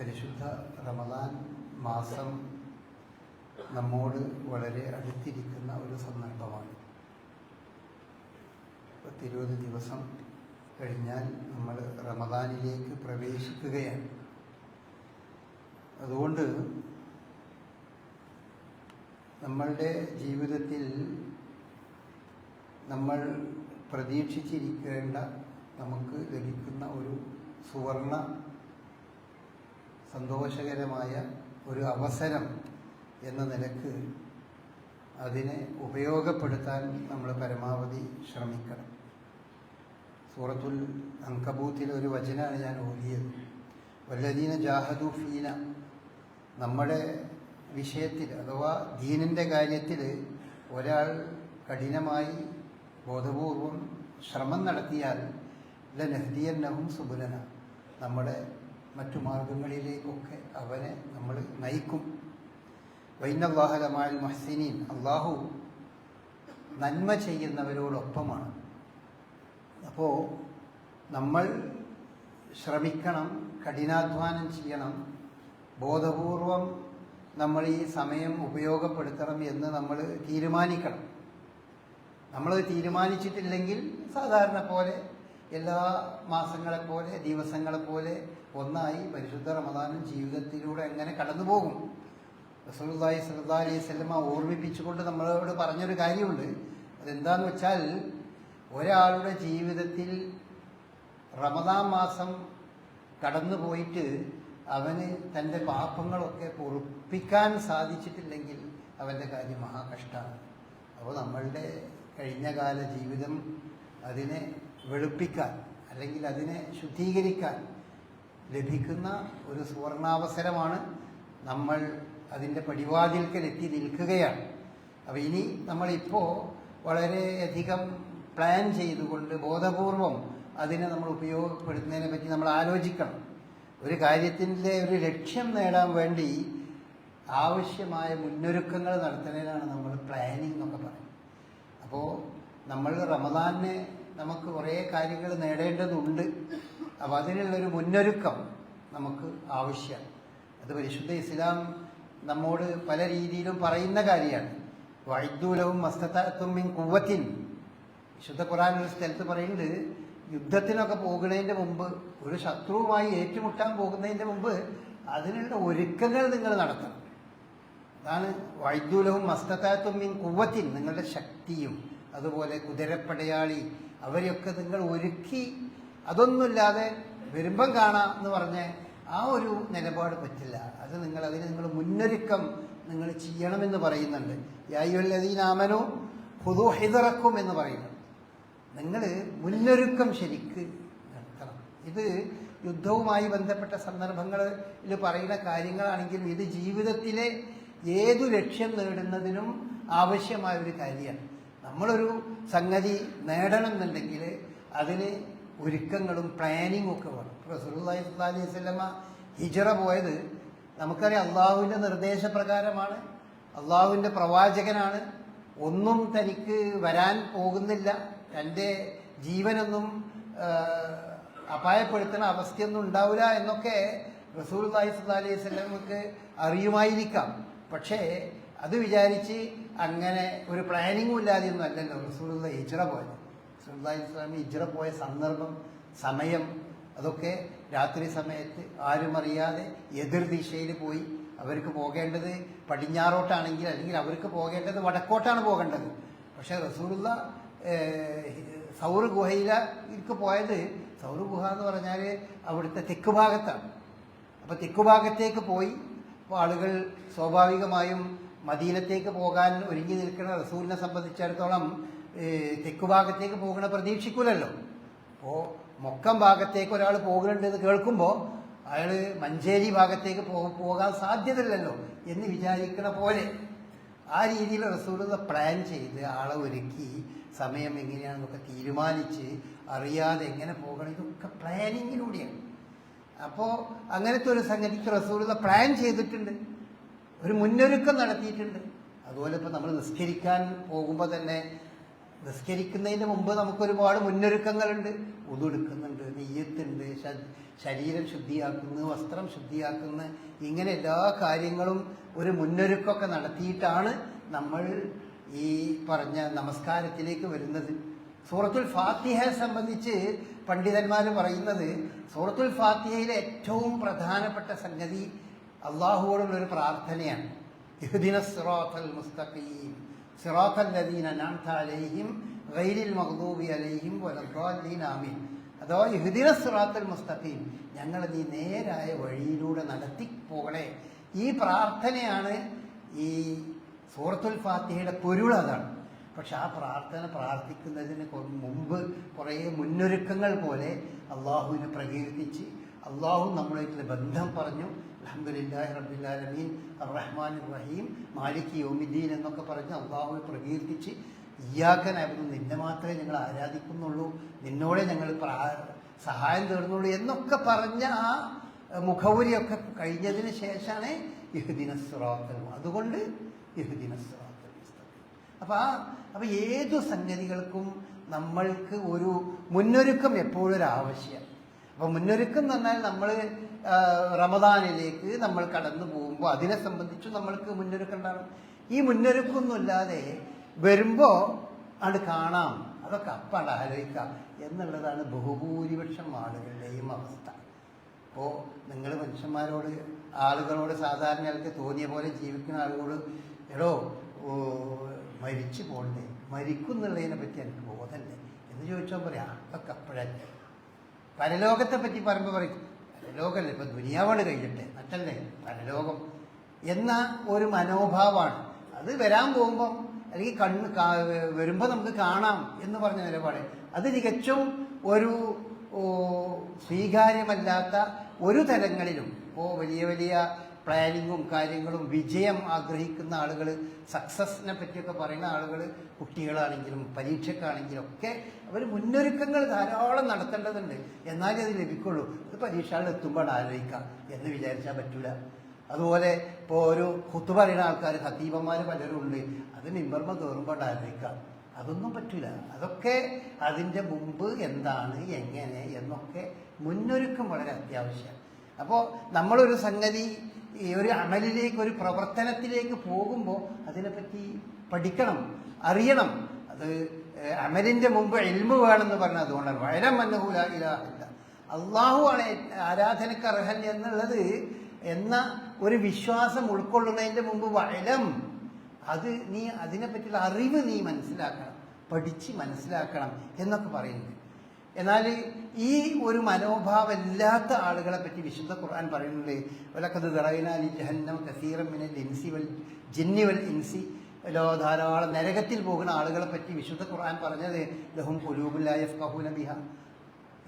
പരിശുദ്ധ റമദാൻ മാസം നമ്മോട് വളരെ അടുത്തിരിക്കുന്ന ഒരു സന്ദർഭമാണ്. പത്തിരുപത് ദിവസം കഴിഞ്ഞാൽ നമ്മൾ റമദാനിലേക്ക് പ്രവേശിക്കുകയാണ്. അതുകൊണ്ട് നമ്മളുടെ ജീവിതത്തിൽ നമ്മൾ പ്രതീക്ഷിച്ചിരിക്കേണ്ട നമുക്ക് ലഭിക്കുന്ന ഒരു സുവർണ സന്തോഷകരമായ ഒരു അവസരം എന്ന നിലയ്ക്ക് അതിനെ ഉപയോഗപ്പെടുത്താൻ നമ്മൾ പരമാവധി ശ്രമിക്കണം. സൂറത്തുൽ അങ്കബൂത്തിലെ ഒരു വചനാണ് ഞാൻ ഓതിയത്. വല്ലദീന ജാഹദു ഫീന. നമ്മുടെ വിഷയത്തിൽ അഥവാ ദീനിന്റെ കാര്യത്തിൽ ഒരാൾ കഠിനമായി ബോധപൂർവം ശ്രമം നടത്തിയാൽ ലനഹ്ദിയന്നഹും സുബുലന. നമ്മുടെ മറ്റു മാർഗങ്ങളിലേക്കൊക്കെ അവനെ നമ്മൾ നയിക്കും. വൈനവാഹലമായ മഹസിനീൻ അള്ളാഹു നന്മ ചെയ്യുന്നവരോടൊപ്പമാണ്. അപ്പോൾ നമ്മൾ ശ്രമിക്കണം കഠിനാധ്വാനം ചെയ്യണം ബോധപൂർവം നമ്മൾ ഈ സമയം ഉപയോഗപ്പെടുത്തണം എന്ന് നമ്മൾ തീരുമാനിക്കണം. നമ്മൾ തീരുമാനിച്ചിട്ടില്ലെങ്കിൽ സാധാരണ പോലെ എല്ലാ മാസങ്ങളെപ്പോലെ ദിവസങ്ങളെപ്പോലെ ദിവസങ്ങളെ പോലെ ഒന്നായി പരിശുദ്ധ റമദാനും ജീവിതത്തിലൂടെ എങ്ങനെ കടന്നു പോകും? റസൂലുള്ളാഹി സ്വല്ലല്ലാഹി അലൈഹി സ്വലമ ഓർമ്മിപ്പിച്ചുകൊണ്ട് നമ്മളോട് പറഞ്ഞൊരു കാര്യമുണ്ട്. അതെന്താന്ന് വെച്ചാൽ ഒരാളുടെ ജീവിതത്തിൽ റമദാൻ മാസം കടന്നു പോയിട്ട് അവന് തന്റെ പാപങ്ങളൊക്കെ പൊറുപ്പിക്കാൻ സാധിച്ചിട്ടില്ലെങ്കിൽ അവന്റെ കാര്യം മഹാകഷ്ടമാണ് അപ്പോൾ നമ്മളുടെ കഴിഞ്ഞകാല ജീവിതം അതിനെ വെളുപ്പിക്കാൻ അല്ലെങ്കിൽ അതിനെ ശുദ്ധീകരിക്കാൻ ലഭിക്കുന്ന ഒരു സുവർണാവസരമാണ് നമ്മൾ അതിന്റെ പടിവാതിൽക്കൽ എത്തി നിൽക്കുകയാണ്. അപ്പോൾ ഇനി നമ്മളിപ്പോൾ വളരെയധികം പ്ലാൻ ചെയ്തുകൊണ്ട് ബോധപൂർവം അതിനെ നമ്മൾ ഉപയോഗപ്പെടുത്തുന്നതിനെ പറ്റി നമ്മൾ ആലോചിക്കണം. ഒരു കാര്യത്തിന്റെ ഒരു ലക്ഷ്യം നേടാൻ വേണ്ടി ആവശ്യമായ മുന്നൊരുക്കങ്ങൾ നടത്തുന്നതിനാണ് നമ്മൾ പ്ലാനിങ് എന്നൊക്കെ പറയുന്നത്. അപ്പോൾ നമ്മൾ റമദാനിന് നമുക്ക് കുറേ കാര്യങ്ങൾ നേടേണ്ടതുണ്ട്. അപ്പോൾ അതിനുള്ളൊരു മുന്നൊരുക്കം നമുക്ക് ആവശ്യമാണ്. അത് പരിശുദ്ധ ഇസ്ലാം നമ്മോട് പല രീതിയിലും പറയുന്ന കാര്യമാണ്. വൈദ്യൂലവും മസ്തത്തുമ്മിൻ കുവത്തിൻ വിശുദ്ധ ഖുറാൻ ഒരു സ്ഥലത്ത് പറയുന്നുണ്ട് യുദ്ധത്തിനൊക്കെ പോകുന്നതിന്റെ മുമ്പ് ഒരു ശത്രുവുമായി ഏറ്റുമുട്ടാൻ പോകുന്നതിന്റെ മുമ്പ് അതിനുള്ള ഒരുക്കങ്ങൾ നിങ്ങൾ നടത്തണം. അതാണ് വൈദ്യൂലവും മസ്തത്താത്തുമ്മിൻ കുവത്തിൻ നിങ്ങളുടെ ശക്തിയും അതുപോലെ കുതിരപ്പടയാളി അവരെയൊക്കെ നിങ്ങൾ ഒരുക്കി അതൊന്നുമില്ലാതെ വരുമ്പം കാണാം എന്ന് പറഞ്ഞ് ആ ഒരു നിലപാട് പറ്റില്ല. അത് നിങ്ങൾ അതിന് നിങ്ങൾ മുന്നൊരുക്കം നിങ്ങൾ ചെയ്യണമെന്ന് പറയുന്നുണ്ട്. യായുല്ലതീനാമനോ ഹുദുഹിതറക്കും എന്ന് പറയുന്നു. നിങ്ങൾ മുന്നൊരുക്കം ശരിക്ക് നടത്തണം ഇത് യുദ്ധവുമായി ബന്ധപ്പെട്ട സന്ദർഭങ്ങളിൽ പറയുന്ന കാര്യങ്ങളാണെങ്കിലും ഇത് ജീവിതത്തിലെ ഏതു ലക്ഷ്യം നേടുന്നതിനും ആവശ്യമായ ഒരു കാര്യമാണ്. നമ്മളൊരു സംഗതി നേടണം എന്നുണ്ടെങ്കിൽ അതിന് ഒരുക്കങ്ങളും പ്ലാനിങ്ങും ഒക്കെ വേണം. സ്വല്ലല്ലാഹി അലൈഹി വസല്ലമ ഹിജറ പോയത് നമുക്കറിയാം അള്ളാഹുവിന്റെ നിർദ്ദേശപ്രകാരമാണ്. അള്ളാഹുവിന്റെ പ്രവാചകനാണ്. ഒന്നും തനിക്ക് വരാൻ പോകുന്നില്ല. തന്റെ ജീവനൊന്നും അപായപ്പെടുത്തുന്ന അവസ്ഥയൊന്നും ഉണ്ടാവില്ല എന്നൊക്കെ റസൂൽ അലൈഹി അലൈഹി സ്വലമക്ക് അറിയുമായിരിക്കാം. പക്ഷേ അത് വിചാരിച്ച് അങ്ങനെ ഒരു പ്ലാനിങ്ങും ഇല്ലാതെയൊന്നും അല്ലല്ലോ റസൂലുള്ള ഹിജറ പോയത്. റസൂൽ ഇസ്ലാമി ഇജ്ര പോയ സന്ദർഭം സമയം അതൊക്കെ രാത്രി സമയത്ത് ആരും അറിയാതെ എതിർ ദിശയിൽ പോയി അവർക്ക് പോകേണ്ടത് പടിഞ്ഞാറോട്ടാണെങ്കിൽ അല്ലെങ്കിൽ അവർക്ക് പോകേണ്ടത് വടക്കോട്ടാണ് പോകേണ്ടത്. പക്ഷേ റസൂലുള്ള സൗർ ഗുഹയിലേക്ക് പോയത് സൗർ ഗുഹ എന്ന് പറഞ്ഞാൽ അവിടുത്തെ തെക്ക് ഭാഗത്താണ്. അപ്പോൾ തെക്ക് ഭാഗത്തേക്ക് പോയി അപ്പോൾ ആളുകൾ സ്വാഭാവികമായും മദീനത്തേക്ക് പോകാൻ ഒരുങ്ങി നിൽക്കുന്ന റസൂലിനെ സംബന്ധിച്ചിടത്തോളം ഏഹ്, തെക്ക് ഭാഗത്തേക്ക് പോകണ പ്രതീക്ഷിക്കൂലല്ലോ. അപ്പോ മൊക്കം ഭാഗത്തേക്ക് ഒരാൾ പോകുന്നുണ്ട് എന്ന് കേൾക്കുമ്പോൾ അയാൾ മഞ്ചേരി ഭാഗത്തേക്ക് പോകാൻ സാധ്യതയില്ലല്ലോ എന്ന് വിചാരിക്കണ പോലെ. ആ രീതിയിൽ റസൂലത പ്ലാൻ ചെയ്ത് ആളെ ഒരുക്കി സമയം എങ്ങനെയാണെന്നൊക്കെ തീരുമാനിച്ച് അറിയാതെ എങ്ങനെ പോകണം ഇതൊക്കെ പ്ലാനിങ്ങിലൂടെയാണ്. അപ്പോൾ അങ്ങനത്തെ ഒരു സംഗതിക്ക് റസൂലത പ്ലാൻ ചെയ്തിട്ടുണ്ട്. ഒരു മുന്നൊരുക്കം നടത്തിയിട്ടുണ്ട്. അതുപോലെ ഇപ്പം നമ്മൾ നിസ്കരിക്കാൻ പോകുമ്പോൾ തന്നെ നിസ്കരിക്കുന്നതിന് മുമ്പ് നമുക്ക് ഒരുപാട് മുന്നൊരുക്കങ്ങളുണ്ട്. ഉതെടുക്കുന്നുണ്ട് നെയ്യത്തുണ്ട് ശരീരം ശുദ്ധിയാക്കുന്നു വസ്ത്രം ശുദ്ധിയാക്കുന്നു. ഇങ്ങനെ എല്ലാ കാര്യങ്ങളും ഒരു മുന്നൊരുക്കമൊക്കെ നടത്തിയിട്ടാണ് നമ്മൾ ഈ പറഞ്ഞ നമസ്കാരത്തിലേക്ക് വരുന്നത്. സൂറത്തുൽ ഫാത്തിഹയെ സംബന്ധിച്ച് പണ്ഡിതന്മാർ പറയുന്നത് സൂറത്തുൽ ഫാത്തിഹയിലെ ഏറ്റവും പ്രധാനപ്പെട്ട സംഗതി അള്ളാഹുവോടുള്ള ഒരു പ്രാർത്ഥനയാണ് ഇഹ്ദിന മുസ്തഖീം. അതോ മുസ്തഖീം ഞങ്ങൾ നീ നേരായ വഴിയിലൂടെ നടത്തി പോകണേ. ഈ പ്രാർത്ഥനയാണ് ഈ സൂറത്തുൽ ഫാത്തിഹയുടെ പൊരുൾ അതാണ്. പക്ഷെ ആ പ്രാർത്ഥന പ്രാർത്ഥിക്കുന്നതിന് മുമ്പ് കുറേ മുന്നൊരുക്കങ്ങൾ പോലെ അള്ളാഹുവിനെ പ്രകീർത്തിച്ച് അള്ളാഹു നമ്മളായിട്ടുള്ള ബന്ധം പറഞ്ഞു. അലഹമുല്ലാഹി റബ്ബില്ലാലമീൻ റഹ്മാൻ റഹീം മാലിക് യോമിദ്ദീൻ എന്നൊക്കെ പറഞ്ഞ് അള്ളാഹുവെ പ്രകീർത്തിച്ച് ഇയാക്കനായിരുന്നു നിന്നെ മാത്രമേ ഞങ്ങൾ ആരാധിക്കുന്നുള്ളൂ നിന്നോടെ ഞങ്ങൾ സഹായം തേടുന്നുള്ളൂ എന്നൊക്കെ പറഞ്ഞ ആ മുഖവുരിയൊക്കെ കഴിഞ്ഞതിന് ശേഷമാണ് ഇഹുദിന സിറാത്തൽ അതുകൊണ്ട് ഇഹുദിന സിറാത്തൽ അപ്പം അപ്പൊ ആ അപ്പൊ ഏതു സംഗതികൾക്കും നമ്മൾക്ക് ഒരു മുന്നൊരുക്കം എപ്പോഴും ഒരു ആവശ്യം. അപ്പൊ മുന്നൊരുക്കം പറഞ്ഞാൽ നമ്മൾ റമദാനിലേക്ക് നമ്മൾ കടന്നു പോകുമ്പോൾ അതിനെ സംബന്ധിച്ച് നമ്മൾക്ക് മുന്നൊരുക്കം ഉണ്ടാകും ഈ മുന്നൊരുക്കൊന്നുമില്ലാതെ വരുമ്പോ അത് കാണാം. അതൊക്കെ അപ്പാണ് ആലോചിക്കാം. എന്നുള്ളതാണ് ബഹുഭൂരിപക്ഷം ആളുകളുടെയും അവസ്ഥ. അപ്പോ നിങ്ങൾ മനുഷ്യന്മാരോട് ആളുകളോട് സാധാരണ ആൾക്ക് തോന്നിയ പോലെ ജീവിക്കുന്ന ആളുകളോട് എടോ മരിച്ചു പോണ്ടേ? മരിക്കുന്നുള്ളതിനെ പറ്റി എനിക്ക് ബോധമല്ലേ. എന്ന് ചോദിച്ചാൽ പറയാം. അതൊക്കെ അപ്പോഴല്ലേ? പരലോകത്തെ പറ്റി പറയുമ്പോൾ പറയും പരലോകമല്ലേ ഇപ്പം ദുനിയാവാണ് കഴിഞ്ഞിട്ട്. മറ്റല്ലേ പരലോകം. എന്ന ഒരു മനോഭാവമാണ് അത് വരാൻ പോകുമ്പം അല്ലെങ്കിൽ കണ്ണ് വരുമ്പോൾ നമുക്ക് കാണാം എന്ന് പറഞ്ഞ നിലപാട്. അത് തികച്ചും ഒരു സ്വീകാര്യമല്ലാത്ത ഒരു തലങ്ങളിലും ഓ വലിയ വലിയ പ്ലാനിങ്ങും കാര്യങ്ങളും വിജയം ആഗ്രഹിക്കുന്ന ആളുകൾ സക്സസിനെ പറ്റിയൊക്കെ പറയുന്ന ആളുകൾ കുട്ടികളാണെങ്കിലും പരീക്ഷക്കാണെങ്കിലും ഒക്കെ അവർ മുന്നൊരുക്കങ്ങൾ ധാരാളം നടത്തേണ്ടതുണ്ട്. എന്നാലേ അത് ലഭിക്കുള്ളൂ. അത് പരീക്ഷകൾ എത്തുമ്പോൾ ആലോചിക്കാം എന്ന് വിചാരിച്ചാൽ പറ്റൂല. അതുപോലെ ഇപ്പോൾ ഒരു കുത്തു പറയുന്ന ആൾക്കാർ ഹതീപന്മാർ പലരും ഉണ്ട്. അത് മിമ്പർമ കയറുമ്പോൾ ആലോചിക്കാം അതൊന്നും പറ്റില്ല അതൊക്കെ അതിന്റെ മുമ്പ് എന്താണ് എങ്ങനെ എന്നൊക്കെ മുന്നൊരുക്കം വളരെ അത്യാവശ്യം അപ്പോൾ നമ്മളൊരു സംഗതി ഈ ഒരു അമലിലേക്ക് ഒരു പ്രവർത്തനത്തിലേക്ക് പോകുമ്പോൾ അതിനെപ്പറ്റി പഠിക്കണം അറിയണം. അത് അമലിന്റെ മുമ്പ് എൽമ് വേണമെന്ന് പറഞ്ഞാൽ അതുകൊണ്ടാണ്. വഴരം മന്നഹൂല അള്ളാഹു ആണ് ആരാധനക്ക് അർഹൻ എന്നുള്ളത് എന്ന ഒരു വിശ്വാസം ഉൾക്കൊള്ളുന്നതിന്റെ മുമ്പ് വഴലം അത് നീ അതിനെപ്പറ്റിയുള്ള അറിവ് നീ മനസ്സിലാക്കണം പഠിച്ച് മനസ്സിലാക്കണം എന്നൊക്കെ പറയുന്നുണ്ട് എന്നാൽ ഈ ഒരു മനോഭാവം ഇല്ലാത്ത ആളുകളെ പറ്റി വിശുദ്ധ ഖുർആൻ പറയുന്നുണ്ട് വലക്കത് ദറൈനാലി ജഹന്നം കസീറം മിനൽ ഇൻസി വൽ ജിന്നി വൽ ഇൻസി. ലോ ധാരാളം നരകത്തിൽ പോകുന്ന ആളുകളെ പറ്റി വിശുദ്ധ ഖുർആൻ പറഞ്ഞത് ലഹും കുലൂബുല്ലായ ബിഹ.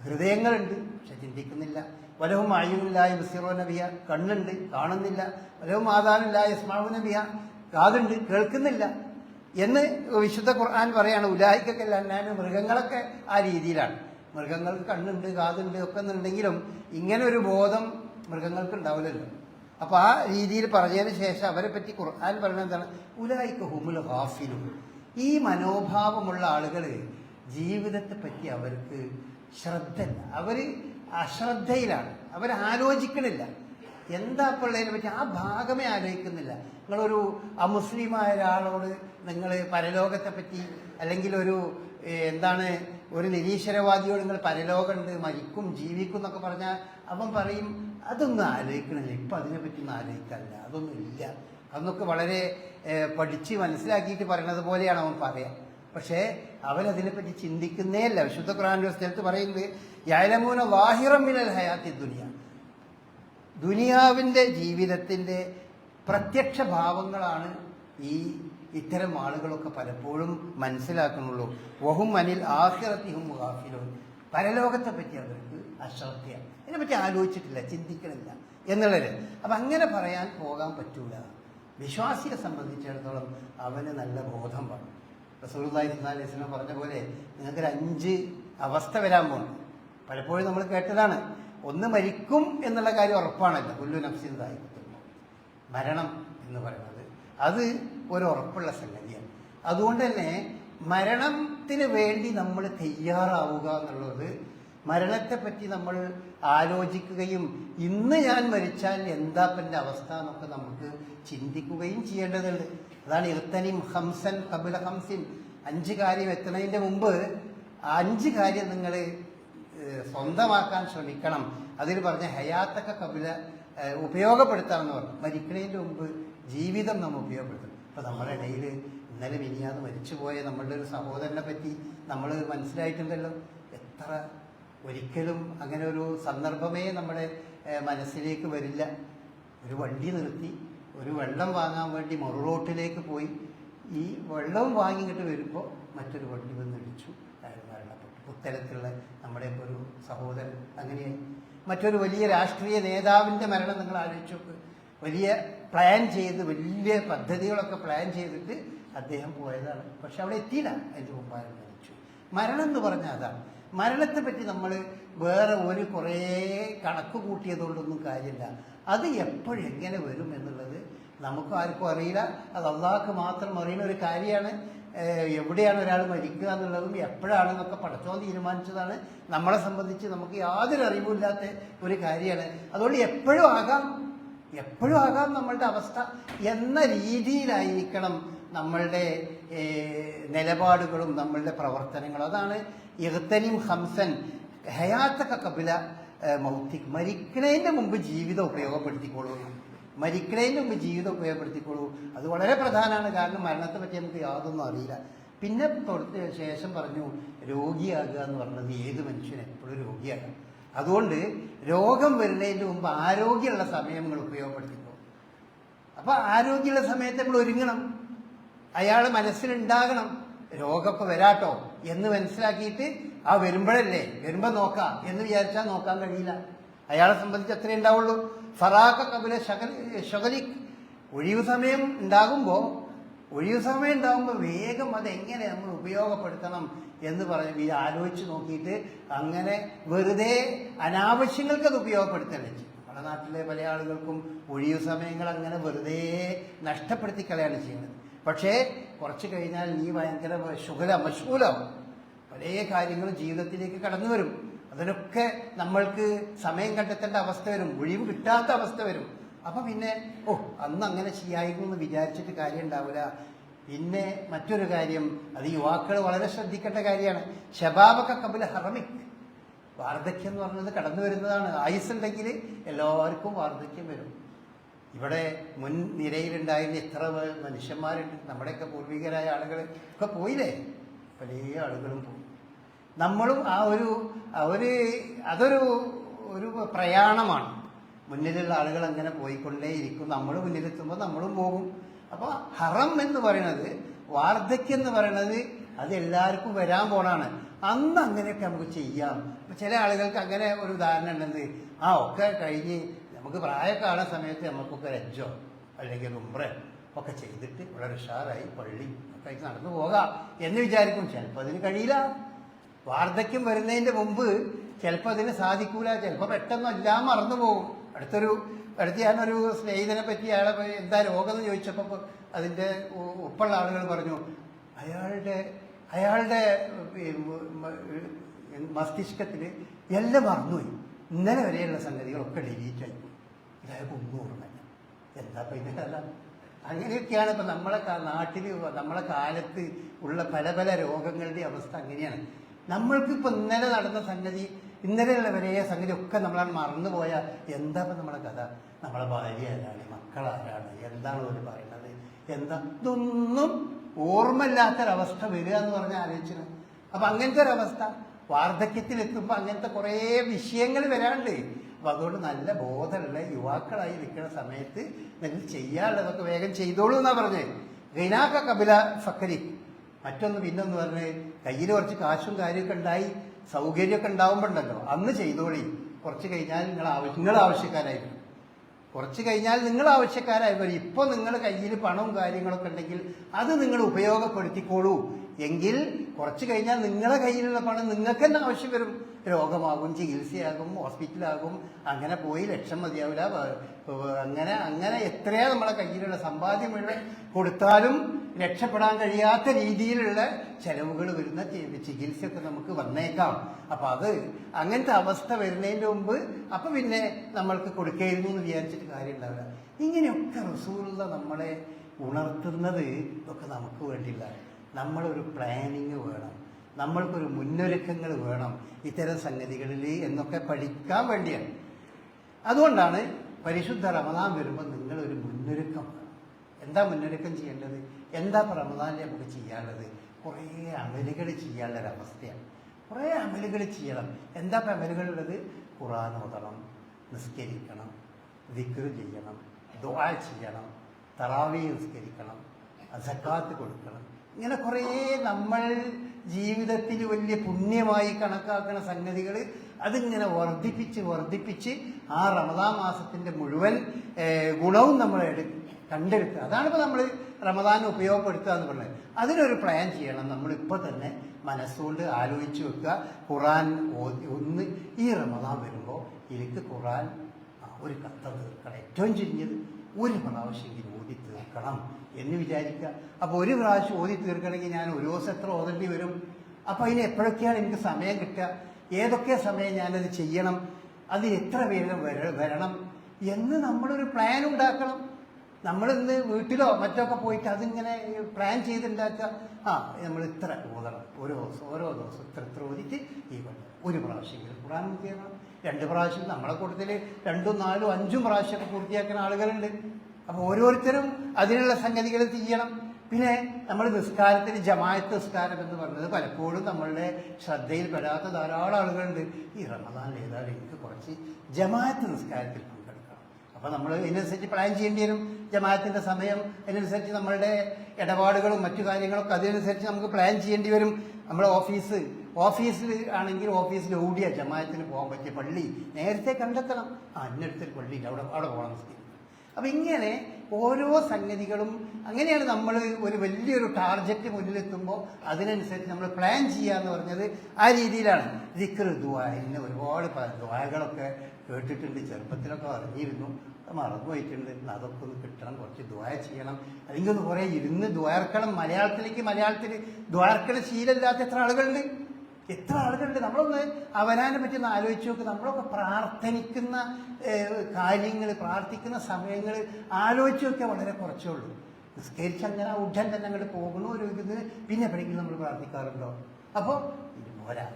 ഹൃദയങ്ങളുണ്ട് പക്ഷെ ചിന്തിക്കുന്നില്ല. വലവും അയുവില്ലായ ബസീറോ നബിയ കണ്ണുണ്ട് കാണുന്നില്ല. വലവും ആദാനില്ലായ സ്മാവു നബിയ കാതുണ്ട് കേൾക്കുന്നില്ല. എന്ന് വിശുദ്ധ ഖുർആൻ പറയാണ് ഉലായിക്കൊക്കെ അല്ലാണ്ട് മൃഗങ്ങളൊക്കെ ആ രീതിയിലാണ്. മൃഗങ്ങൾക്ക് കണ്ണുണ്ട് കാതുണ്ട് ഒക്കെ എന്നുണ്ടെങ്കിലും ഇങ്ങനെ ഒരു ബോധം മൃഗങ്ങൾക്ക് ഉണ്ടാവില്ലല്ലോ. അപ്പൊ ആ രീതിയിൽ പറഞ്ഞതിന് ശേഷം അവരെ പറ്റി ഖുർആൻ പറയുന്നത് എന്താണ്? ഉലായിക്ക് ഹുമുൽ ഹാഫിലും ഈ മനോഭാവമുള്ള ആളുകൾ ജീവിതത്തെ പറ്റി അവർക്ക് ശ്രദ്ധയില്ല. അവർ അശ്രദ്ധയിലാണ്. അവർ ആലോചിക്കണില്ല. എന്താ പിള്ളേനെ പറ്റി ആ ഭാഗമേ ആലോചിക്കുന്നില്ല. നിങ്ങളൊരു അമുസ്ലിമായ ഒരാളോട് നിങ്ങൾ പരലോകത്തെ പറ്റി അല്ലെങ്കിൽ ഒരു എന്താണ് ഒരു നിരീശ്വരവാദിയോട് നിങ്ങൾ പരലോകമുണ്ട് മരിക്കും ജീവിക്കും എന്നൊക്കെ പറഞ്ഞാൽ അവൻ പറയും അതൊന്നും ആലോചിക്കണില്ല ഇപ്പം അതിനെപ്പറ്റി ഒന്നും ആലോചിക്കാനില്ല അതൊന്നും ഇല്ല. അതൊക്കെ വളരെ പഠിച്ച് മനസ്സിലാക്കിയിട്ട് പറയണത് പോലെയാണ് അവൻ പറയാം. പക്ഷേ അവനതിനെപ്പറ്റി ചിന്തിക്കുന്നേ അല്ല. വിശുദ്ധ ഖുറാന്റെ സ്ഥലത്ത് പറയുന്നത് യാലമൂന വാഹിറം മിനൽ ഹയാത്തി ദുനിയ. ദുനിയാവിന്റെ ജീവിതത്തിന്റെ പ്രത്യക്ഷ ഭാവങ്ങളാണ് ഈ ഇത്തരം ആളുകളൊക്കെ പലപ്പോഴും മനസ്സിലാക്കുന്നുള്ളൂ. വഹും അനിൽ ആഹിറത്തിഹും ഗാഫിലും പരലോകത്തെ പറ്റി അവർക്ക് അശ്രദ്ധയാണ് ഇതിനെപ്പറ്റി ആലോചിച്ചിട്ടില്ല ചിന്തിക്കണില്ല എന്നുള്ളത്. അപ്പം അങ്ങനെ പറയാൻ പോകാൻ പറ്റൂല. വിശ്വാസിയെ സംബന്ധിച്ചിടത്തോളം അവന് നല്ല ബോധം പറഞ്ഞു സ്വല്ലല്ലാഹി അലൈഹി പറഞ്ഞ പോലെ നിങ്ങൾക്കൊരു അഞ്ച് അവസ്ഥ വരാൻ പോകുന്നു പലപ്പോഴും നമ്മൾ കേട്ടതാണ് ഒന്ന് മരിക്കും എന്നുള്ള കാര്യം ഉറപ്പാണല്ലോ. കുല്ലു നഫ്സിന്തായി മരണം എന്ന് പറയുന്നത്. അത് ഒരു ഉറപ്പുള്ള സംഗതിയാണ്. അതുകൊണ്ട് തന്നെ മരണത്തിന് വേണ്ടി നമ്മൾ തയ്യാറാവുക എന്നുള്ളത് മരണത്തെപ്പറ്റി നമ്മൾ ആലോചിക്കുകയും ഇന്ന് ഞാൻ മരിച്ചാൽ എന്താ എന്റെ അവസ്ഥ എന്നൊക്കെ നമുക്ക് ചിന്തിക്കുകയും ചെയ്യേണ്ടതുണ്ട്. അതാണ് ഇർത്തനിം ഹംസൻ കപില ഹംസിൻ അഞ്ച് കാര്യം എത്തുന്നതിന്റെ മുമ്പ് അഞ്ച് കാര്യം നിങ്ങൾ സ്വന്തമാക്കാൻ ശ്രമിക്കണം. അതിൽ പറഞ്ഞ ഹയാത്തൊക്കെ ഏഹ്, ഉപയോഗപ്പെടുത്താമെന്ന് പറഞ്ഞു. മരിക്കുന്നതിന്റെ മുമ്പ് ജീവിതം നമ്മൾ ഉപയോഗപ്പെടുത്തണം. ഇപ്പം നമ്മുടെ ഇടയിൽ ഇന്നലെ മിനിയാന്ന് മരിച്ചുപോയ നമ്മളുടെ ഒരു സഹോദരനെ പറ്റി നമ്മൾ മനസ്സിലായിട്ടുണ്ടല്ലോ. എത്ര ഒരിക്കലും അങ്ങനെ ഒരു സന്ദർഭമേ നമ്മുടെ മനസ്സിലേക്ക് വരില്ല. ഒരു വണ്ടി നിർത്തി ഒരു വെള്ളം വാങ്ങാൻ വേണ്ടി മറുറോട്ടിലേക്ക് പോയി. ഈ വെള്ളം വാങ്ങിയിട്ട് വരുമ്പോൾ മറ്റൊരു വണ്ടി വന്ന് ഇടിച്ചു. അയാൾ മരണപ്പെട്ടു. നമ്മുടെ ഒരു സഹോദരൻ. അങ്ങനെ മറ്റൊരു വലിയ രാഷ്ട്രീയ നേതാവിന്റെ മരണം നിങ്ങൾ ആലോചിച്ചു വലിയ പ്ലാൻ ചെയ്ത് വലിയ പദ്ധതികളൊക്കെ പ്ലാൻ ചെയ്തിട്ട് അദ്ദേഹം പോയതാണ്. പക്ഷെ അവിടെ എത്തിയില്ല. അതിന്റെ മുമ്പ് മരിച്ചു. മരണം എന്ന് പറഞ്ഞാൽ അതാണ്. മരണത്തെ പറ്റി നമ്മൾ വേറെ ഒരു കുറേ കണക്ക് കൂട്ടിയതുകൊണ്ടൊന്നും കാര്യമില്ല. അത് എപ്പോഴെങ്ങനെ വരും എന്നുള്ളത് നമുക്കും ആർക്കും അറിയില്ല. അത് അള്ളാഹ്ക്ക് മാത്രം അറിയുന്ന ഒരു കാര്യമാണ്. എവിടെയാണ് ഒരാൾ മരിക്കുക എന്നുള്ളതും എപ്പോഴാണെന്നൊക്കെ പഠിച്ചോ തീരുമാനിച്ചതാണ്. നമ്മളെ സംബന്ധിച്ച് നമുക്ക് യാതൊരു അറിവുമില്ലാത്ത ഒരു കാര്യമാണ്. അതുകൊണ്ട് എപ്പോഴും ആകാം. എപ്പോഴും ആകാം നമ്മളുടെ അവസ്ഥ എന്ന രീതിയിലായിരിക്കണം നമ്മളുടെ നിലപാടുകളും നമ്മളുടെ പ്രവർത്തനങ്ങളും. അതാണ് ഇഹത്തനിം ഹംസൻ ഹയാത്തൊക്കെ കപില മൗത്തി മൗത്തിക്. മരിക്കണതിന്റെ മുമ്പ് ജീവിതം ഉപയോഗപ്പെടുത്തിക്കോളൂ. മരിക്കണതിന് മുമ്പ് ജീവിതം ഉപയോഗപ്പെടുത്തിക്കോളൂ. അത് വളരെ പ്രധാനമാണ്. കാരണം മരണത്തെ പറ്റി നമുക്ക് യാതൊന്നും അറിയില്ല. പിന്നെ ശേഷം പറഞ്ഞു രോഗിയാകുക എന്ന് പറഞ്ഞത് ഏത് മനുഷ്യനും എപ്പോഴും രോഗിയാകാം. അതുകൊണ്ട് രോഗം വരുന്നതിന് മുമ്പ് ആരോഗ്യമുള്ള സമയം നിങ്ങൾ ഉപയോഗപ്പെടുത്തിക്കോ. അപ്പൊ ആരോഗ്യമുള്ള സമയത്ത് നമ്മൾ ഒരുങ്ങണം. അയാൾ മനസ്സിലുണ്ടാകണം. രോഗമൊക്കെ വരാട്ടോ എന്ന് മനസ്സിലാക്കിയിട്ട് ആ വരുമ്പോഴല്ലേ വരുമ്പോ നോക്കാം എന്ന് വിചാരിച്ചാൽ നോക്കാൻ കഴിയില്ല. അയാളെ സംബന്ധിച്ച് അത്രേ ഉണ്ടാവുള്ളൂ. ഫറാഖ കപില ശകലി ഒഴിവ് സമയം ഉണ്ടാകുമ്പോൾ ഒഴിവ് സമയം ഉണ്ടാകുമ്പോൾ വേഗം അതെങ്ങനെ നമ്മൾ ഉപയോഗപ്പെടുത്തണം എന്ന് പറഞ്ഞ് ഇത് ആലോചിച്ച് നോക്കിയിട്ട് അങ്ങനെ വെറുതെ അനാവശ്യങ്ങൾക്ക് അത് ഉപയോഗപ്പെടുത്തല്ലേ? ചെയ്യും. നമ്മുടെ നാട്ടിലെ പല ആളുകൾക്കും ഒഴിവ് സമയങ്ങൾ അങ്ങനെ വെറുതെ നഷ്ടപ്പെടുത്തി കളയാണ് ചെയ്യുന്നത്. പക്ഷേ കുറച്ച് കഴിഞ്ഞാൽ നീ ഭയങ്കര ശുഖല മശൂലാവും പല കാര്യങ്ങളും ജീവിതത്തിലേക്ക് കടന്നു വരും. അതിനൊക്കെ നമ്മൾക്ക് സമയം കണ്ടെത്തേണ്ട അവസ്ഥ വരും. ഒഴിവ് കിട്ടാത്ത അവസ്ഥ വരും. അപ്പൊ പിന്നെ ഓ അന്ന് അങ്ങനെ ചെയ്യായിരുന്നു എന്ന് വിചാരിച്ചിട്ട് കാര്യം ഉണ്ടാവില്ല പിന്നെ മറ്റൊരു കാര്യം അത് യുവാക്കൾ വളരെ ശ്രദ്ധിക്കേണ്ട കാര്യമാണ്. ഷബാബൊക്കെ കപില ഹറമിക്. വാർദ്ധക്യം എന്ന് പറഞ്ഞത് കടന്നു വരുന്നതാണ്. ആയുസ്സുണ്ടെങ്കിൽ എല്ലാവർക്കും വാർദ്ധക്യം വരും. ഇവിടെ മുൻ നിരയിലുണ്ടായിരുന്ന ഇത്ര മനുഷ്യന്മാരുണ്ട്. നമ്മുടെയൊക്കെ പൂർവികരായ ആളുകൾ ഒക്കെ പോയില്ലേ? പല ആളുകളും പോയി. നമ്മളും ആ ഒരു ഒരു അതൊരു ഒരു പ്രയാണമാണ്. മുന്നിലുള്ള ആളുകൾ അങ്ങനെ പോയിക്കൊണ്ടേയിരിക്കും നമ്മൾ മുന്നിലെത്തുമ്പോൾ നമ്മളും പോകും. അപ്പോൾ ഹറം എന്ന് പറയുന്നത് വാർദ്ധക്യം എന്ന് പറയുന്നത് അത് എല്ലാവർക്കും വരാൻ പോണാണ്. അന്ന് അങ്ങനെയൊക്കെ നമുക്ക് ചെയ്യാം. ചില ആളുകൾക്ക് അങ്ങനെ ഒരു ഉദാഹരണം ഉണ്ടെന്ന് ആ ഒക്കെ കഴിഞ്ഞ് നമുക്ക് പ്രായമൊക്കെ ആണ സമയത്ത് നമുക്കൊക്കെ രജ്ജോ അല്ലെങ്കിൽ ഉമ്ര ഒക്കെ ചെയ്തിട്ട് വളരെ ഉഷാറായി പള്ളി ഒക്കെ നടന്നു പോകാം എന്ന് വിചാരിക്കും. ചിലപ്പോൾ അതിന് കഴിയില്ല. വാർദ്ധക്യം വരുന്നതിന്റെ മുമ്പ് ചിലപ്പോൾ അതിന് സാധിക്കൂല. ചിലപ്പോൾ പെട്ടെന്ന് എല്ലാം മറന്നു പോകും. അടുത്തൊരു അടുത്ത് ഞാനൊരു സ്നേഹിതനെ പറ്റി അയാളെ എന്താ രോഗം എന്ന് ചോദിച്ചപ്പോൾ അതിന്റെ ഉപ്പുള്ള ആളുകൾ പറഞ്ഞു അയാളുടെ അയാളുടെ മസ്തിഷ്കത്തിൽ എല്ലാം മറന്നുപോയി. ഇന്നലെ വരെയുള്ള സംഗതികളൊക്കെ ഡിലീറ്റ് ആയി. ഇതായപ്പോൾ ഒന്നും എന്താ ഇപ്പം ഇതിന്റെ കഥ? അങ്ങനെയൊക്കെയാണ് ഇപ്പം നമ്മളെ നാട്ടിൽ നമ്മളെ കാലത്ത് ഉള്ള പല പല രോഗങ്ങളുടെ അവസ്ഥ അങ്ങനെയാണ്. നമ്മൾക്കിപ്പോൾ ഇന്നലെ നടന്ന സംഗതി ഇന്നലെയുള്ള സംഗതി ഒക്കെ നമ്മളാണ് മറന്നുപോയ എന്താ ഇപ്പം നമ്മളെ കഥ? നമ്മളെ ഭാര്യ ആരാണ്? മക്കളാരാണ്? എന്താണ് അവർ പറയുന്നത് എന്താ? ഇതൊന്നും ഓർമ്മയില്ലാത്തൊരവസ്ഥ വരിക എന്ന് പറഞ്ഞ ആലോചിച്ചത് അപ്പം അങ്ങനത്തെ ഒരവസ്ഥ വാർദ്ധക്യത്തിലെത്തുമ്പോൾ അങ്ങനത്തെ കുറേ വിഷയങ്ങൾ വരാണ്ട് അപ്പം അതുകൊണ്ട് നല്ല ബോധമുള്ള യുവാക്കളായി നിൽക്കുന്ന സമയത്ത് നിങ്ങൾ ചെയ്യാനുള്ളതൊക്കെ വേഗം ചെയ്തോളൂ എന്നാ പറഞ്ഞേ. ഗൈനാക്ക കപില ഫക്കരി. മറ്റൊന്ന് പിന്നൊന്ന് പറഞ്ഞ്. കയ്യിൽ കുറച്ച് കാശും കാര്യമൊക്കെ ഉണ്ടായി സൗകര്യമൊക്കെ ഉണ്ടാവുമ്പോണ്ടല്ലോ. അന്ന് ചെയ്തോളി. കുറച്ച് കഴിഞ്ഞാൽ നിങ്ങൾ ആവശ്യം നിങ്ങൾ ആവശ്യക്കാരായിരിക്കും. കുറച്ച് കഴിഞ്ഞാൽ നിങ്ങൾ ആവശ്യക്കാരായി വരും ഇപ്പൊ നിങ്ങൾ കയ്യിൽ പണവും കാര്യങ്ങളൊക്കെ ഉണ്ടെങ്കിൽ അത് നിങ്ങൾ ഉപയോഗപ്പെടുത്തിക്കോളൂ. എങ്കിൽ കുറച്ച് കഴിഞ്ഞാൽ നിങ്ങളെ കയ്യിലുള്ള പണം നിങ്ങൾക്ക് തന്നെ ആവശ്യം വരും. രോഗമാകും ചികിത്സയാകും ഹോസ്പിറ്റലാകും. അങ്ങനെ പോയി ലക്ഷം മതിയാവില്ല. അങ്ങനെ അങ്ങനെ എത്രയാ നമ്മളെ കയ്യിലുള്ള സമ്പാദ്യം മുഴുവൻ കൊടുത്താലും രക്ഷപ്പെടാൻ കഴിയാത്ത രീതിയിലുള്ള ചെലവുകൾ വരുന്ന ചികിത്സയൊക്കെ നമുക്ക് വന്നേക്കാം. അപ്പൊ അത് അങ്ങനത്തെ അവസ്ഥ വരുന്നതിന്റെ മുമ്പ് അപ്പൊ പിന്നെ നമ്മൾക്ക് കൊടുക്കായിരുന്നു എന്ന് വിചാരിച്ചിട്ട് കാര്യം ഇങ്ങനെയൊക്കെ റസൂറുള്ള നമ്മളെ ഉണർത്തുന്നത് ഒക്കെ നമുക്ക് വേണ്ടിയില്ല നമ്മളൊരു പ്ലാനിങ് വേണം. നമ്മൾക്കൊരു മുന്നൊരുക്കങ്ങൾ വേണം. ഇത്തരം സംഗതികളിൽ എന്നൊക്കെ പഠിക്കാൻ വേണ്ടിയാണ്. അതുകൊണ്ടാണ് പരിശുദ്ധ റമദാൻ വരുമ്പോൾ നിങ്ങളൊരു മുന്നൊരുക്കം. എന്താ മുന്നൊരുക്കം ചെയ്യേണ്ടത്? എന്താ റമദാനിൽ നമുക്ക് ചെയ്യാനുള്ളത്? കുറേ അമലുകൾ ചെയ്യാനുള്ളൊരവസ്ഥയാണ് കുറേ അമലുകൾ ചെയ്യണം. എന്താ ഇപ്പം അമലുകളുള്ളത്? ഖുറാൻ ഓതണം നിസ്കരിക്കണം ദിക്ർ ചെയ്യണം ദുആ ചെയ്യണം തറാവി നിസ്കരിക്കണം സക്കാത്ത് കൊടുക്കണം. ഇങ്ങനെ കുറേ നമ്മൾ ജീവിതത്തിൽ വലിയ പുണ്യമായി കണക്കാക്കുന്ന സംഗതികൾ അതിങ്ങനെ വർദ്ധിപ്പിച്ച് വർദ്ധിപ്പിച്ച് ആ റമദാ മാസത്തിന്റെ മുഴുവൻ ഗുണവും നമ്മൾ എടു കണ്ടെടുക്കുക അതാണിപ്പോൾ നമ്മൾ റമദാൻ ഉപയോഗപ്പെടുത്തുക എന്ന് പറഞ്ഞത്. അതിനൊരു പ്ലാൻ ചെയ്യണം. നമ്മളിപ്പോൾ തന്നെ മനസ്സുകൊണ്ട് ആലോചിച്ച് വെക്കുക. ഖുറാൻ ഒന്ന് ഈ റമദാൻ വരുമ്പോൾ എനിക്ക് ഖുറാൻ ഒരു കത്ത തീർക്കണം. ഏറ്റവും ചുരുങ്ങിയത് ഒരു പ്രാവശ്യമെങ്കിലും ഓതി തീർക്കണം എന്ന് വിചാരിക്കുക. അപ്പോൾ ഒരു പ്രാവശ്യം ഓതി തീർക്കണമെങ്കിൽ ഞാൻ ഒരു ദിവസം എത്ര ഓതേണ്ടി വരും? അപ്പോൾ അതിന് എപ്പോഴൊക്കെയാണ് എനിക്ക് സമയം കിട്ടുക? ഏതൊക്കെ സമയം ഞാനത് ചെയ്യണം? അതിന് എത്ര വേഗം വരണം? എന്ന് നമ്മളൊരു പ്ലാൻ ഉണ്ടാക്കണം. നമ്മളിന്ന് വീട്ടിലോ മറ്റൊക്കെ പോയിട്ട് അതിങ്ങനെ പ്ലാൻ ചെയ്തുണ്ടാക്കുക ആ നമ്മൾ ഇത്ര ഓതണം. ഓരോ ദിവസം ഓരോ ദിവസം ഇത്ര ഇത്ര ഓതിയിട്ട് ഈ കൊല്ലം ഒരു പ്രാവശ്യമെങ്കിലും ഖുറാൻ പൂർത്തിയാക്കണം രണ്ട് പ്രാവശ്യം നമ്മളെ കൂട്ടത്തിൽ രണ്ടും നാലും അഞ്ചും പ്രാവശ്യമൊക്കെ പൂർത്തിയാക്കുന്ന ആളുകളുണ്ട്. അപ്പോൾ ഓരോരുത്തരും അതിനുള്ള സംഗതികൾ ചെയ്യണം. പിന്നെ നമ്മൾ നിസ്കാരത്തിന് ജമായത്ത് നിസ്കാരം എന്ന് പറഞ്ഞത് പലപ്പോഴും നമ്മളുടെ ശ്രദ്ധയിൽപ്പെടാത്ത ധാരാളം ആളുകളുണ്ട്. ഈ റമദാനിൽ ഏതായാലും എനിക്ക് കുറച്ച് ജമായത്ത് നിസ്കാരത്തിൽ അപ്പോൾ നമ്മൾ ഇതിനനുസരിച്ച് പ്ലാൻ ചെയ്യേണ്ടി വരും. ജമാഅത്തിന്റെ സമയം അതിനനുസരിച്ച് നമ്മളുടെ ഇടപാടുകളും മറ്റു കാര്യങ്ങളൊക്കെ അതിനനുസരിച്ച് നമുക്ക് പ്ലാൻ ചെയ്യേണ്ടി വരും. നമ്മുടെ ഓഫീസ് ഓഫീസിൽ ആണെങ്കിൽ ഓഫീസിൽ ഓടിയ ജമാഅത്തിന് പോകാൻ പറ്റിയ പള്ളി. നേരത്തെ കണ്ടെത്തണം. ആ അന്നടുത്തൊരു അവിടെ അവിടെ പോകണം. അപ്പൊ ഇങ്ങനെ ഓരോ സംഗതികളും അങ്ങനെയാണ് നമ്മൾ ഒരു വലിയൊരു ടാർഗറ്റ് മുന്നിലെത്തുമ്പോൾ അതിനനുസരിച്ച് നമ്മൾ പ്ലാൻ ചെയ്യുക എന്ന് പറഞ്ഞത് ആ രീതിയിലാണ്. ദിക്കർ ദുവാ ഇന്ന് ഒരുപാട് ദ്വാകളൊക്കെ കേട്ടിട്ടുണ്ട്. ചെറുപ്പത്തിലൊക്കെ അറിഞ്ഞിരുന്നു. അത് മറന്നുപോയിട്ടുണ്ട് അതൊക്കെ ഒന്ന് കിട്ടണം. കുറച്ച് ദ്വായ ചെയ്യണം. അല്ലെങ്കിൽ ഒന്ന് കുറേ ഇരുന്ന് ദ്വാർക്കണം മലയാളത്തിലേക്ക് മലയാളത്തിൽ ദ്വാർക്കണ ശീലമില്ലാത്ത എത്ര ആളുകളുണ്ട്? എത്ര ആളുകളുണ്ട്? നമ്മളൊന്ന് അവനാനെ പറ്റി ഒന്ന് ആലോചിച്ച് നോക്ക്. നമ്മളൊക്കെ പ്രാർത്ഥനിക്കുന്ന കാര്യങ്ങൾ പ്രാർത്ഥിക്കുന്ന സമയങ്ങൾ ആലോചിച്ച് നോക്കിയാൽ വളരെ കുറച്ചേ ഉള്ളൂ. നിസ്കരിച്ച് അങ്ങനെ ഉടൻ തന്നെ അങ്ങോട്ട് പോകുന്നു ഒരു ഇതിന് പിന്നെ എപ്പോഴെങ്കിലും നമ്മൾ പ്രാർത്ഥിക്കാറുണ്ടോ? അപ്പോൾ ഇത് പോരാ.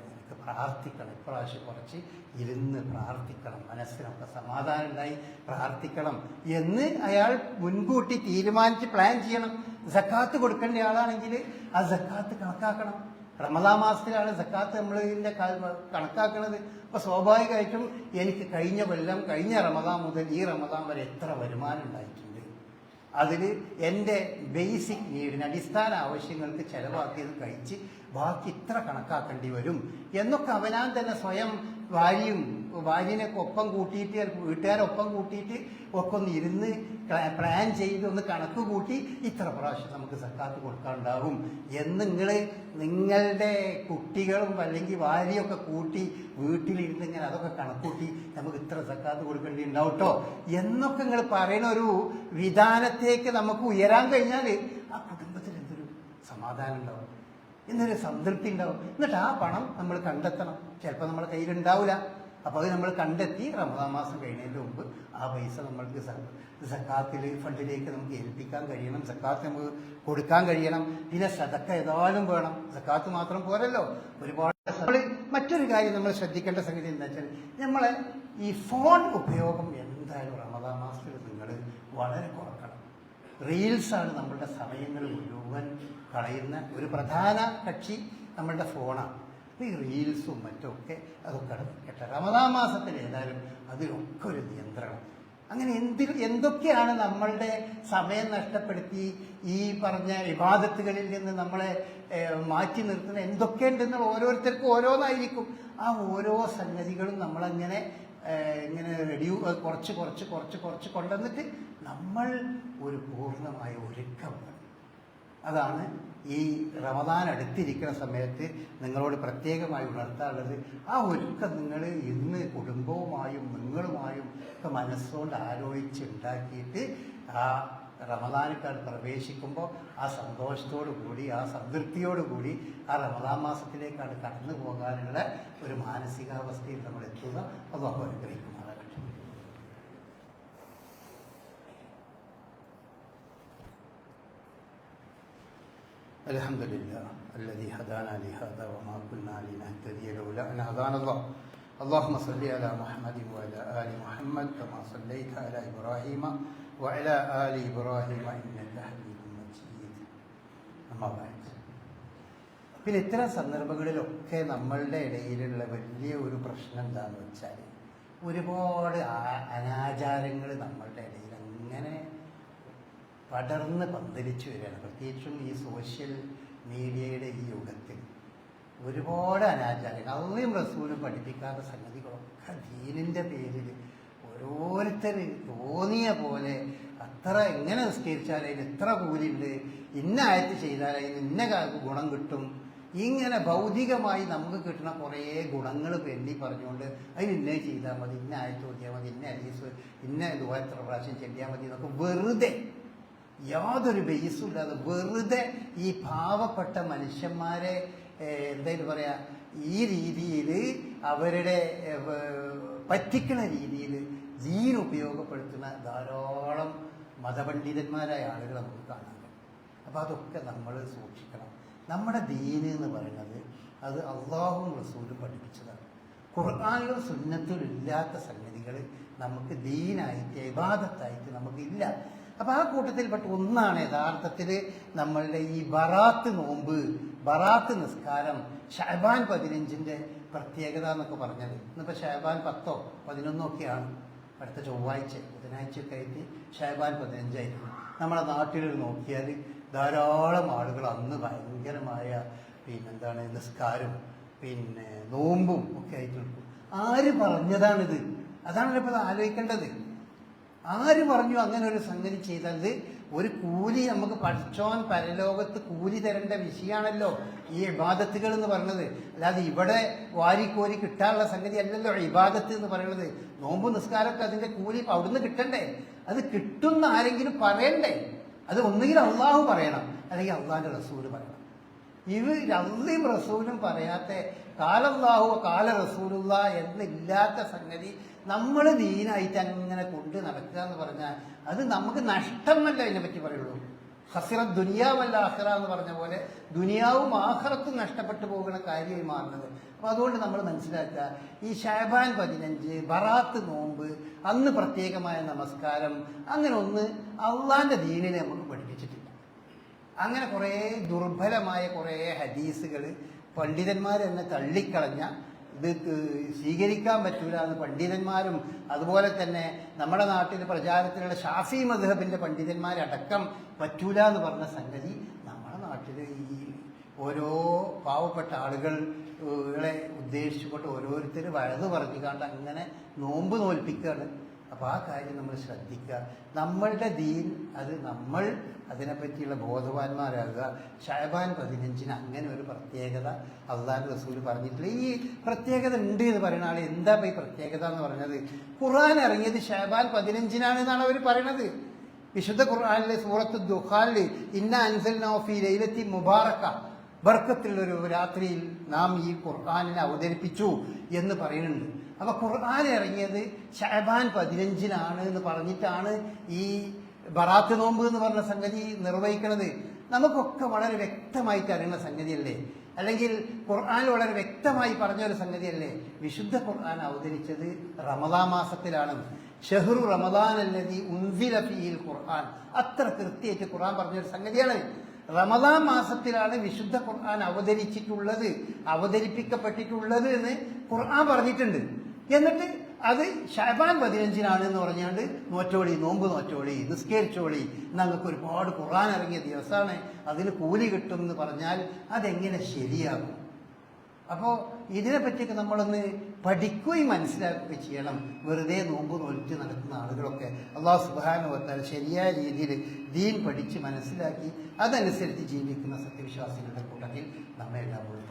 പ്രാർത്ഥിക്കണം. ഇപ്രാവശ്യം കുറച്ച് ഇരുന്ന് പ്രാർത്ഥിക്കണം. മനസ്സിനൊക്കെ സമാധാനം ഉണ്ടായി പ്രാർത്ഥിക്കണം എന്ന് അയാൾ മുൻകൂട്ടി തീരുമാനിച്ച് പ്ലാൻ ചെയ്യണം. സക്കാത്ത് കൊടുക്കേണ്ട ആളാണെങ്കിൽ ആ സക്കാത്ത് കണക്കാക്കണം. റമദാ മാസത്തിലാണ് സക്കാത്ത് നമ്മൾ ഇതിന്റെ കണക്കാക്കുന്നത് അപ്പോൾ സ്വാഭാവികമായിട്ടും എനിക്ക് കഴിഞ്ഞ കൊല്ലം കഴിഞ്ഞ റമദാൻ മുതൽ ഈ റമദാൻ വരെ എത്ര വരുമാനം ഉണ്ടായിട്ടുണ്ട്? അതിൽ എന്റെ ബേസിക് നീഡിന് അടിസ്ഥാന ആവശ്യങ്ങൾക്ക് ചെലവാക്കിയത് കഴിച്ച് ബാക്കി ഇത്ര കണക്കാക്കേണ്ടി വരും എന്നൊക്കെ അവനാൻ തന്നെ സ്വയം ഭാര്യയും ഭാര്യനെയൊക്കെ ഒപ്പം കൂട്ടിയിട്ട് വീട്ടുകാരൊപ്പം കൂട്ടിയിട്ട് ഒക്കെ ഒന്ന് ഇരുന്ന് പ്ലാൻ ചെയ്ത് ഒന്ന് കണക്ക് കൂട്ടി ഇത്ര പ്രാവശ്യം നമുക്ക് സക്കാത്ത് കൊടുക്കാനുണ്ടാകും എന്ന് നിങ്ങൾ നിങ്ങളുടെ കുട്ടികളും അല്ലെങ്കിൽ ഭാര്യയൊക്കെ കൂട്ടി വീട്ടിലിരുന്ന് ഇങ്ങനെ അതൊക്കെ കണക്കൂട്ടി നമുക്ക് ഇത്ര സക്കാത്ത് കൊടുക്കേണ്ടി ഉണ്ടാവട്ടോ എന്നൊക്കെ നിങ്ങൾ പറയുന്ന ഒരു വിധാനത്തേക്ക് നമുക്ക് ഉയരാൻ കഴിഞ്ഞാൽ ആ കുടുംബത്തിൽ എന്തൊരു സമാധാനം ഉണ്ടാവും. എന്നൊരു സംതൃപ്തി ഉണ്ടാവും. എന്നിട്ട് ആ പണം നമ്മൾ കണ്ടെത്തണം. ചിലപ്പോൾ നമ്മുടെ കയ്യിലുണ്ടാവില്ല അപ്പോൾ അത് നമ്മൾ കണ്ടെത്തി റമദാൻ മാസം കഴിയുന്നതിന് മുമ്പ് ആ പൈസ നമ്മൾക്ക് സക്കാത്തിൽ ഫണ്ടിലേക്ക് നമുക്ക് ഏൽപ്പിക്കാൻ കഴിയണം. സക്കാത്ത് നമുക്ക് കൊടുക്കാൻ കഴിയണം. പിന്നെ സതക്ക ഏതായാലും വേണം. സക്കാത്ത് മാത്രം പോരല്ലോ. ഒരുപാട് മറ്റൊരു കാര്യം നമ്മൾ ശ്രദ്ധിക്കേണ്ട സംഗതി എന്താ വെച്ചാൽ നമ്മളെ ഈ ഫോൺ ഉപയോഗം എന്തായാലും റമദാൻ മാസത്തിൽ നിങ്ങൾ വളരെ കുറക്കണം. റീൽസാണ് നമ്മളുടെ സമയങ്ങൾ മുഴുവൻ കളയുന്ന ഒരു പ്രധാന കക്ഷി നമ്മളുടെ ഫോണാണ്. ഈ റീൽസും മറ്റുമൊക്കെ അതൊക്കെ നിൽക്കട്ടെ. റമദാ മാസത്തിൽ ഏതായാലും അതിലൊക്കെ ഒരു നിയന്ത്രണം. അങ്ങനെ എന്തിൽ എന്തൊക്കെയാണ് നമ്മളുടെ സമയം നഷ്ടപ്പെടുത്തി ഈ പറഞ്ഞ വിവാദത്തുകളിൽ നിന്ന് നമ്മളെ മാറ്റി നിർത്തുന്ന എന്തൊക്കെയുണ്ടെന്നുള്ള ഓരോരുത്തർക്കും ഓരോന്നായിരിക്കും. ആ ഓരോ സംഗതികളും നമ്മളങ്ങനെ ഇങ്ങനെ റെഡ്യൂ കുറച്ച് കുറച്ച് കുറച്ച് കുറച്ച് കൊണ്ടുവന്നിട്ട് നമ്മൾ ഒരു പൂർണമായ ഒരുക്കം വേണം. അതാണ് ഈ റമദാൻ അടുത്തിരിക്കുന്ന സമയത്ത് നിങ്ങളോട് പ്രത്യേകമായി ഉണർത്താനുള്ളത്. ആ ഒരുക്കം നിങ്ങൾ ഇന്ന് കുടുംബവുമായും നിങ്ങളുമായും ഒക്കെ മനസ്സുകൊണ്ട് ആലോചിച്ച് ഉണ്ടാക്കിയിട്ട് ആ റമദാനക്കാർ പ്രവേശിക്കുമ്പോൾ ആ സന്തോഷത്തോടു കൂടി ആ സംതൃപ്തിയോടു കൂടി ആ റമദാൻ മാസത്തിലേക്കാണ് കടന്നു പോകാനുള്ള ഒരു മാനസികാവസ്ഥയിൽ നമ്മൾ എത്തുക. അള്ളാഹു അനുഗ്രഹിക്കുമാറാകട്ടെ. الحمد لله الذي هدانا لهذا وما كنا لنهتدي لولا ان هدانا الله اللهم صل على محمد وعلى ال محمد كما صليت على ابراهيم وعلى ال ابراهيم انك حميد مجيد اما بعد പിന്നെ ഇത്തരം സന്ദർഭങ്ങളിലൊക്കെ നമ്മളുടെ ഇടയിലുള്ള വലിയ ഒരു പ്രശ്നം എന്താണെന്ന് വെച്ചാൽ ഒരുപാട് ആ- അനാചാരങ്ങൾ നമ്മളുടെ ഇടയിൽ അങ്ങനെ പടർന്ന് പന്തലിച്ചു വരികയാണ്. പ്രത്യേകിച്ചും ഈ സോഷ്യൽ മീഡിയയുടെ ഈ യുഗത്തിൽ. ഒരുപാട് അനാചാരങ്ങൾ. അള്ളയും റസൂലും പഠിപ്പിക്കാത്ത സംഗതികളൊക്കെ ദീനിന്റെ പേരിൽ ഓരോരുത്തർ തോന്നിയ പോലെ അത്ര എങ്ങനെ നിസ്കരിച്ചാൽ അതിന് എത്ര കൂലിയുണ്ട് ഇന്ന ആയത്ത് ചെയ്താൽ അതിന് ഇന്ന ഗുണം കിട്ടും. ഇങ്ങനെ ഭൗതികമായി നമുക്ക് കിട്ടുന്ന കുറേ ഗുണങ്ങൾ എണ്ണി പറഞ്ഞുകൊണ്ട് അതിന് ഇന്ന ചെയ്താൽ മതി ഇന്ന ആയത്ത് ഓതിയാൽ മതി ഇന്ന അലീസ് ഇന്ന ദുബായ പ്രാവശ്യം ചെല്ലിയാൽ മതി എന്നൊക്കെ വെറുതെ യാതൊരു ബേസും ഇല്ലാതെ വെറുതെ ഈ പാവപ്പെട്ട മനുഷ്യന്മാരെ എന്തായാലും പറയാ ഈ രീതിയിൽ അവരുടെ പറ്റിക്കണ രീതിയിൽ ജീൻ ഉപയോഗപ്പെടുത്തുന്ന ധാരാളം മതപണ്ഡിതന്മാരായ ആളുകൾ നമുക്ക് കാണാൻ കഴിയും. അപ്പോൾ അതൊക്കെ നമ്മൾ സൂക്ഷിക്കണം. നമ്മുടെ ദീന് എന്ന് പറയുന്നത് അത് അള്ളാഹും റസൂലും പഠിപ്പിച്ചതാണ്. ഖുർആാനിലും സുന്നത്തിലും ഇല്ലാത്ത സംഗതികൾ നമുക്ക് ദീനായിട്ട് ഇബാദത്തായിട്ട് നമുക്കില്ല അപ്പം ആ കൂട്ടത്തിൽപ്പെട്ട ഒന്നാണ് യഥാർത്ഥത്തിൽ നമ്മളുടെ ഈ ബറാത്ത് നോമ്പ് ബറാത്ത് നിസ്കാരം ഷഹബാൻ പതിനഞ്ചിന്റെ പ്രത്യേകത എന്നൊക്കെ പറഞ്ഞത്. ഇന്നിപ്പോൾ ഷഹബാൻ പത്തോ പതിനൊന്നോ ഒക്കെയാണ്. അടുത്ത ചൊവ്വാഴ്ച ബുധനാഴ്ചയൊക്കെ ആയിട്ട് ഷഹബാൻ പതിനഞ്ചായിരുന്നു നമ്മുടെ നാട്ടിൽ നോക്കിയാൽ ധാരാളം ആളുകൾ അന്ന് ഭയങ്കരമായ പിന്നെന്താണ് നിസ്കാരം പിന്നെ നോമ്പും ഒക്കെ ആയിട്ട് ആര് പറഞ്ഞതാണിത്? അതാണല്ലോ ഇപ്പോൾ ആലോചിക്കേണ്ടത്. ആര് പറഞ്ഞു അങ്ങനെ ഒരു സംഗതി ചെയ്തത്? ഒരു കൂലി നമുക്ക് പഠിച്ചോൻ പരലോകത്ത് കൂലി തരേണ്ട വിഷയമാണല്ലോ ഈ ഇബാദത്തുകൾ എന്ന് പറയുന്നത്. അല്ലാതെ ഇവിടെ വാരിക്കോരി കിട്ടാനുള്ള സംഗതി അല്ലല്ലോ ഇബാദത്ത് എന്ന് പറയുന്നത്. നോമ്പ് നിസ്കാരമൊക്കെ അതിന്റെ കൂലി അവിടുന്ന് കിട്ടണ്ടേ? അത് കിട്ടുന്ന ആരെങ്കിലും പറയണ്ടേ? അത് ഒന്നുകിൽ അള്ളാഹു പറയണം. അല്ലെങ്കിൽ അള്ളാഹിന്റെ റസൂൽ പറയണം. ഇത് രണ്ടും റസൂലും പറയാത്ത കാലല്ലാഹു കാല റസൂലുള്ള എന്നില്ലാത്ത സംഗതി നമ്മൾ ദീനായിട്ട് അങ്ങനെ കൊണ്ട് നടക്കുക എന്ന് പറഞ്ഞാൽ അത് നമുക്ക് നഷ്ടമല്ല അതിനെ പറ്റി പറയുള്ളൂ. ഹസിറ ദുനിയാവല്ല ആഹ്റ എന്ന് പറഞ്ഞ പോലെ ദുനിയാവും ആഹ്റത്തും നഷ്ടപ്പെട്ടു പോകുന്ന കാര്യമായി മാറുന്നത്. അപ്പോൾ അതുകൊണ്ട് നമ്മൾ മനസ്സിലാക്കുക ഈ ഷാബാൻ പതിനഞ്ച് ബറാത്ത് നോമ്പ് അന്ന് പ്രത്യേകമായ നമസ്കാരം അങ്ങനെ ഒന്ന് അള്ളാന്റെ ദീനിനെ നമുക്ക് പഠിപ്പിച്ചിട്ടില്ല അങ്ങനെ കുറേ ദുർബലമായ കുറേ ഹദീസുകൾ പണ്ഡിതന്മാർ തന്നെ തള്ളിക്കളഞ്ഞ ഇത് സ്വീകരിക്കാൻ പറ്റൂല എന്ന് പണ്ഡിതന്മാരും അതുപോലെ തന്നെ നമ്മുടെ നാട്ടിൽ പ്രചാരത്തിലുള്ള ഷാഫി മദ്ഹബിന്റെ പണ്ഡിതന്മാരടക്കം പറ്റൂല എന്ന് പറഞ്ഞ സംഗതി നമ്മുടെ നാട്ടിൽ ഈ ഓരോ പാവപ്പെട്ട ആളുകളെ ഉദ്ദേശിച്ചുകൊണ്ട് ഓരോരുത്തർ വഴത് പറഞ്ഞുകൊണ്ട് അങ്ങനെ നോമ്പ് നോൽപ്പിക്കുകയാണ് അപ്പോൾ ആ കാര്യം നമ്മൾ ശ്രദ്ധിക്കുക. നമ്മളുടെ ദീൻ അത് നമ്മൾ അതിനെപ്പറ്റിയുള്ള ബോധവാന്മാരാകുക. ഷാബാൻ പതിനഞ്ചിന് അങ്ങനെ ഒരു പ്രത്യേകത അള്ളാൻ റസൂൽ പറഞ്ഞിട്ടില്ല. ഈ പ്രത്യേകത ഉണ്ട് എന്ന് പറയുന്ന ആൾ എന്താ ഈ പ്രത്യേകത എന്ന് പറഞ്ഞത്? ഖുർആൻ ഇറങ്ങിയത് ഷാബാൻ പതിനഞ്ചിനാണ് എന്നാണ് അവർ പറയണത്. വിശുദ്ധ ഖുർആനിലെ സൂറത്ത് ദുഹാലിൽ ഇന്ന അൻസൽ നോഫി ലൈലത്തി മുബാറക്ക. ബർക്കത്തിലുള്ള ഒരു രാത്രിയിൽ നാം ഈ ഖുർആാനിനെ അവതരിപ്പിച്ചു എന്ന് പറയുന്നുണ്ട്. അപ്പൊ ഖുർആൻ ഇറങ്ങിയത് ഷഹബാൻ പതിനഞ്ചിനാണ് എന്ന് പറഞ്ഞിട്ടാണ് ഈ ബറാത്ത് നോമ്പ് എന്ന് പറഞ്ഞ സംഗതി നിർവഹിക്കുന്നത് നമുക്കൊക്കെ വളരെ വ്യക്തമായിട്ട് അറിയുന്ന സംഗതിയല്ലേ? അല്ലെങ്കിൽ ഖുർആൻ വളരെ വ്യക്തമായി പറഞ്ഞ ഒരു സംഗതിയല്ലേ? വിശുദ്ധ ഖുർആൻ അവതരിച്ചത് റമദാ മാസത്തിലാണ്. ഷെഹ്റു റമദാൻ അല്ലതി ഉൻസില ഫീഹിൽ ഖുർആൻ. അത്ര കൃത്യമായിട്ട് ഖുർആൻ പറഞ്ഞൊരു സംഗതിയാണ്. റമദാൻ മാസത്തിലാണ് വിശുദ്ധ ഖുർആൻ അവതരിച്ചിട്ടുള്ളത് അവതരിപ്പിക്കപ്പെട്ടിട്ടുള്ളത് എന്ന് ഖുർആൻ പറഞ്ഞിട്ടുണ്ട്. എന്നിട്ട് അത് ഷാബാൻ പതിനഞ്ചിനാണ് എന്ന് പറഞ്ഞാണ്ട് നോറ്റോളി നോമ്പ് നോറ്റോളി നിസ്കരിച്ചോളി. ഞങ്ങൾക്ക് ഒരുപാട് ഖുർആൻ ഇറങ്ങിയ ദിവസമാണ്. അതിന് കൂലി കിട്ടും എന്ന് പറഞ്ഞാൽ അതെങ്ങനെ ശരിയാകും? അപ്പോൾ ഇതിനെപ്പറ്റിയൊക്കെ നമ്മളൊന്ന് പഠിക്കുകയും മനസ്സിലാക്കുകയും ചെയ്യണം. വെറുതെ നോമ്പ് നോറ്റ് നടക്കുന്ന ആളുകളൊക്കെ അള്ളാഹു സുബാനുവത്താൽ ശരിയായ രീതിയിൽ ദീൻ പഠിച്ച് മനസ്സിലാക്കി അതനുസരിച്ച് ജീവിക്കുന്ന സത്യവിശ്വാസികളുടെ കൂട്ടത്തിൽ നമ്മെ എല്ലാം ഉൾപ്പെടുത്തുക